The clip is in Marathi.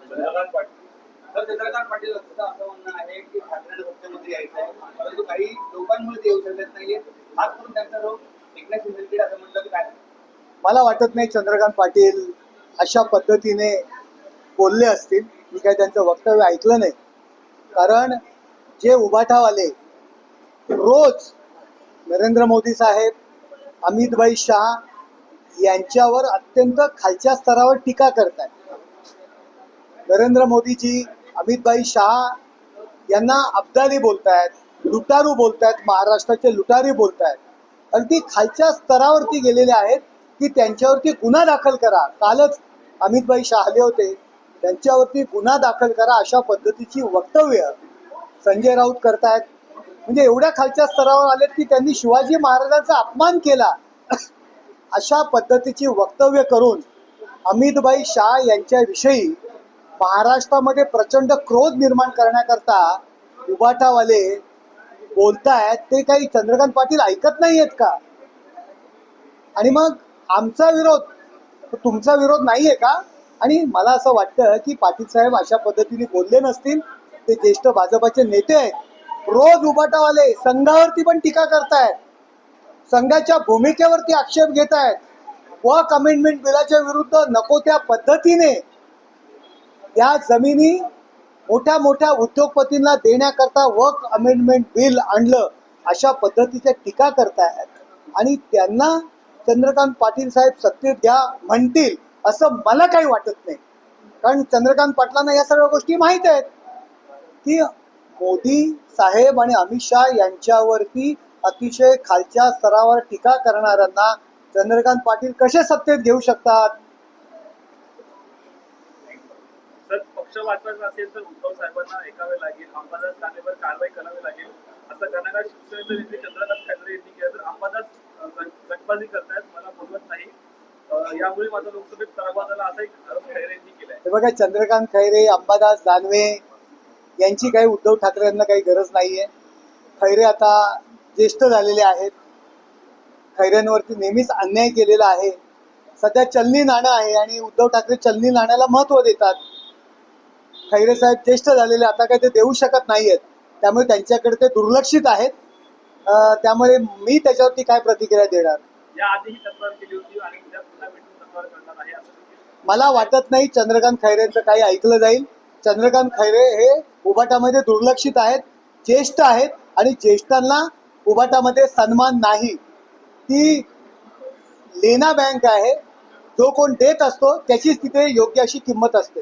चंद्रकांत पाटील. तर चंद्रकांत पाटील असं असं म्हणणं आहे की ठाकरेंना मुख्यमंत्री यायचं आहे परंतु काही लोकांमुळे ते येऊ शकत नाहीये. खास करून त्यांचा रोग एकनाथ शिंदे असं म्हटलं की काय? मला वाटत नाही चंद्रकांत पाटील अशा पद्धतीने बोलले असतील. मी काही त्यांचं वक्तव्य ऐकलं नाही. कारण जे उभाठावाले रोज नरेंद्र मोदी साहेब अमितभाई शहा यांच्यावर अत्यंत खालच्या स्तरावर टीका करत नरेंद्र मोदीजी अमितभाई शहा यांना अब्दाली बोलतायत लुटारू बोलतायत महाराष्ट्राचे लुटारी बोलतायत. अगदी खालच्या स्तरावरती गेलेले आहेत की त्यांच्यावरती गुन्हा दाखल करा. कालच अमितभाई शहा आले होते. त्यांच्यावरती गुन्हा दाखल करा अशा पद्धतीची वक्तव्य संजय राऊत करतायत. म्हणजे एवढ्या खालच्या स्तरावर आलेत की त्यांनी शिवाजी महाराजांचा अपमान केला. अशा पद्धतीची वक्तव्य करून अमितभाई शाह यांच्याविषयी महाराष्ट्रामध्ये प्रचंड क्रोध निर्माण करण्याकरता उबाटावाले बोलतायत ते काही चंद्रकांत पाटील ऐकत नाही आहेत का? आणि मग आमचा विरोध तुमचा विरोध नाही आहे का? आणि मला असं वाटतं की पाटील साहेब अशा पद्धतीने बोलले नसतील ते ज्येष्ठ भाजपाचे नेते आहेत. रोज उबाटावाले संघावरती पण टीका करतायत. संघाच्या भूमिकेवरती आक्षेप घेत आहेत. वक अमेंडमेंट बिलाच्या विरुद्ध नको त्या पद्धतीने या जमिनी मोठ्या मोठ्या उद्योगपतींना देण्याकरता वक अमेंडमेंट बिल आणलं अशा पद्धतीच्या टीका करतायत. आणि त्यांना चंद्रकांत पाटील साहेब सत्तेत द्या म्हणतील असं मला काही वाटत नाही. कारण चंद्रकांत पाटलांना या सर्व गोष्टी माहीत आहेत. की मोदी साहेब आणि अमित शहा यांच्यावरती अतिशय खालच्या स्तरावर टीका करणाऱ्यांना चंद्रकांत पाटील कसे सत्तेत घेऊ शकतात? जर पक्ष वाचवायचा असेल तर उद्धव साहेबांना ऐकावे लागेल अंबादास दानवेवर कारवाई करावी लागेल. असं कर्नाटक शिवसेनेचे नेते चंद्रकांत खैरे यांनी केलं तर अंबादास अं, गट- गटबाजी करतायत मला बोलवत नाही. यामुळे माझा लोकसभेत पराभव झाला असा एक आरोप खैरे यांनी केलाय. हे बघा चंद्रकांत खैरे अंबादास दानवे यांची काही उद्धव ठाकरे यांना काही गरज नाहीये. खैरे आता ज्येष्ठ झालेले आहेत. खैऱ्यांवरती नेहमीच अन्याय केलेला आहे. सध्या चलनी नाणं आहे आणि उद्धव ठाकरे चलनी नाण्याला महत्त्व देतात. खैरे साहेब ज्येष्ठ झालेले आता काही ते देऊ शकत नाहीयेत. त्यामुळे त्यांच्याकडे ते दुर्लक्षित आहेत. त्यामुळे मी त्याच्यावरती काय प्रतिक्रिया देणार? मला वाटत नाही चंद्रकांत खैरेंचं काही ऐकलं जाईल. चंद्रकांत खैरे हे उबाटामध्ये दुर्लक्षित आहेत ज्येष्ठ आहेत आणि ज्येष्ठांना उबाटामध्ये सन्मान नाही. ती लेना बँक आहे. जो कोण देत असतो त्याचीच तिथे योग्य अशी किंमत असते.